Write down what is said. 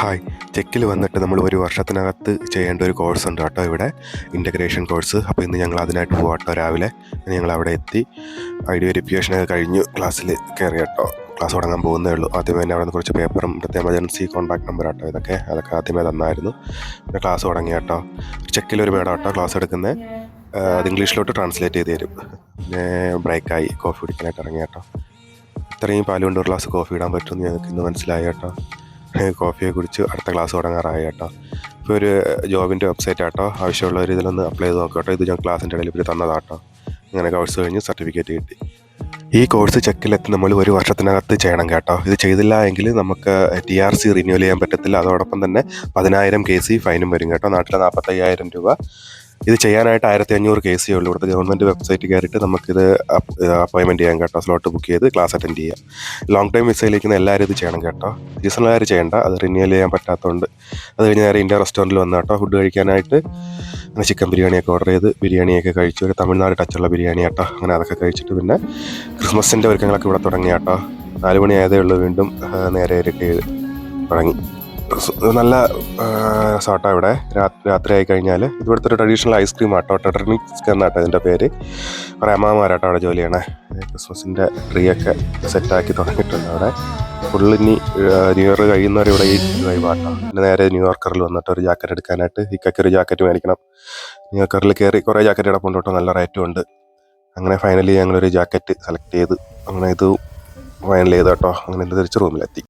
Hi. ചെക്കിൽ വന്നിട്ട് നമ്മൾ ഒരു വർഷത്തിനകത്ത് ചെയ്യേണ്ട ഒരു കോഴ്സ് ഉണ്ട് കേട്ടോ ഇവിടെ. ഇന്റഗ്രേഷൻ കോഴ്സ് അപ്പോൾ ഇന്ന് ഞങ്ങൾ അതിനായിട്ട് പോകാം കേട്ടോ രാവിലെ. ഞങ്ങൾ അവിടെ എത്തി. ഐ ഡി വെരിഫിക്കേഷനൊക്കെ കഴിഞ്ഞു ക്ലാസ്സിൽ കയറി കേട്ടോ. ക്ലാസ് തുടങ്ങാൻ പോകുന്നേ ഉള്ളൂ. ആദ്യമേ തന്നെ അവിടെ നിന്ന് കുറച്ച് പേപ്പറും ഇവിടുത്തെ എമർജൻസി കോൺടാക്ട് നമ്പർ കേട്ടോ ഇതൊക്കെ. അതൊക്കെ ആദ്യമേ തന്നായിരുന്നു. പിന്നെ ക്ലാസ് തുടങ്ങി കേട്ടോ. ചെക്കിലൊരു മേഡം കേട്ടോ ക്ലാസ് എടുക്കുന്നത് അത് ഇംഗ്ലീഷിലോട്ട് ട്രാൻസ്ലേറ്റ് ചെയ്ത് തരും. പിന്നെ ബ്രേക്കായി കോഫി കുടിക്കാനായിട്ട് ഇറങ്ങി കേട്ടോ. ഇത്രയും പാലുകൊണ്ടൊരു ഗ്ലാസ് കോഫി ഇടാൻ പറ്റുമെന്ന് ഞങ്ങൾക്ക് ഇന്ന് മനസ്സിലായി കേട്ടോ. കോഫിയെ കുറിച്ച് അടുത്ത ക്ലാസ് തുടങ്ങാറായി കേട്ടോ. ഇപ്പോൾ ഒരു ജോബിന്റെ വെബ്സൈറ്റ് ആട്ടോ. ആവശ്യമുള്ള ഒരു ഇതിലൊന്ന് അപ്ലൈ ചെയ്ത് നോക്കാം കേട്ടോ ഇത് ഞാൻ ക്ലാസ്സിന്റെ ഇടയിൽ ഇവർ തന്നതാട്ടോ. അങ്ങനെ കോഴ്സ് കഴിഞ്ഞ് സർട്ടിഫിക്കറ്റ് കിട്ടി. ഈ കോഴ്സ് ചെക്കിലെത്തി നമ്മൾ ഒരു വർഷത്തിനകത്ത് ചെയ്യണം കേട്ടോ. ഇത് ചെയ്തില്ല എങ്കിൽ നമുക്ക് ടി ആർ സി റിന്യൂവൽ ചെയ്യാൻ പറ്റത്തില്ല. അതോടൊപ്പം തന്നെ പതിനായിരം കെ സി ഫൈനും വരും കേട്ടോ. നാട്ടിലെ നാൽപ്പത്തയ്യായിരം രൂപ. ഇത് ചെയ്യാനായിട്ട് ആയിരത്തി അഞ്ഞൂറ് കേസേ ഉള്ളൂ. ഇവിടുത്തെ ഗവൺമെന്റ് വെബ്സൈറ്റ് കയറിയിട്ട് നമുക്കിത് അപ്പോയിൻമെന്റ് ചെയ്യാം കേട്ടോ. സ്ലോട്ട് ബുക്ക് ചെയ്ത് ക്ലാസ് അറ്റൻഡ് ചെയ്യാം. ലോങ് ടൈം വിസയിലേക്കുന്ന എല്ലാവരും ഇത് ചെയ്യണം കേട്ടോ. സീസണലുകാർ ചെയ്യേണ്ട. അത് റിന്യൂവൽ ചെയ്യാൻ പറ്റാത്തതുകൊണ്ട് അത് കഴിഞ്ഞ് നേരെ ഇന്ത്യ റെസ്റ്റോറന്റിൽ വന്ന കേട്ടോ. ഫുഡ് കഴിക്കാനായിട്ട് അങ്ങനെ ചിക്കൻ ബിരിയാണിയൊക്കെ ഓർഡർ ചെയ്ത് ബിരിയാണിയൊക്കെ കഴിച്ചു. ഒരു തമിഴ്നാട് ടച്ചുള്ള ബിരിയാണി കേട്ടോ അങ്ങനെ അതൊക്കെ കഴിച്ചിട്ട് പിന്നെ ക്രിസ്മസിന്റെ ഒരുക്കങ്ങളൊക്കെ ഇവിടെ തുടങ്ങി കേട്ടോ. മണി ആയതേ ഉള്ളൂ വീണ്ടും നേരെ ഇരട്ടി തുടങ്ങി. നല്ല സോട്ടാ ഇവിടെ. രാത്രി ആയി കഴിഞ്ഞാൽ ഇവിടുത്തെ ഒരു ട്രഡീഷണൽ ഐസ്ക്രീം ആട്ടോ. ടെട്രനിക്സ് എന്നാട്ടോ ഇതിന്റെ പേര്. കുറേ അമ്മമാരാട്ടോ അവിടെ ജോലി ചെയ്യണേ. ക്രിസ്മസിന്റെ ട്രീ ഒക്കെ സെറ്റാക്കി തുടങ്ങിയിട്ടുണ്ട് അവിടെ. ഫുള്ള് ഇനി ന്യൂ ഇയർ കഴിയുന്നവരെ ഇവിടെ ഈ വൈബാട്ടോ പിന്നെ നേരെ ന്യൂയോർക്കറിൽ വന്നിട്ട് ഒരു ജാക്കറ്റ് എടുക്കാനായിട്ട് ഇക്കൊക്കെ ഒരു ജാക്കറ്റ് മേടിക്കണം. ന്യൂയോർക്കറിൽ കയറി കുറേ ജാക്കറ്റ് ഇടപ്പം കേട്ടോ. നല്ല റേറ്റും ഉണ്ട്. അങ്ങനെ ഫൈനലി ഞങ്ങളൊരു ജാക്കറ്റ് സെലക്ട് ചെയ്ത് അങ്ങനെ ഇത് ഫൈനൽ ചെയ്ത് കേട്ടോ. അങ്ങനെ തിരിച്ച് റൂമിലെത്തി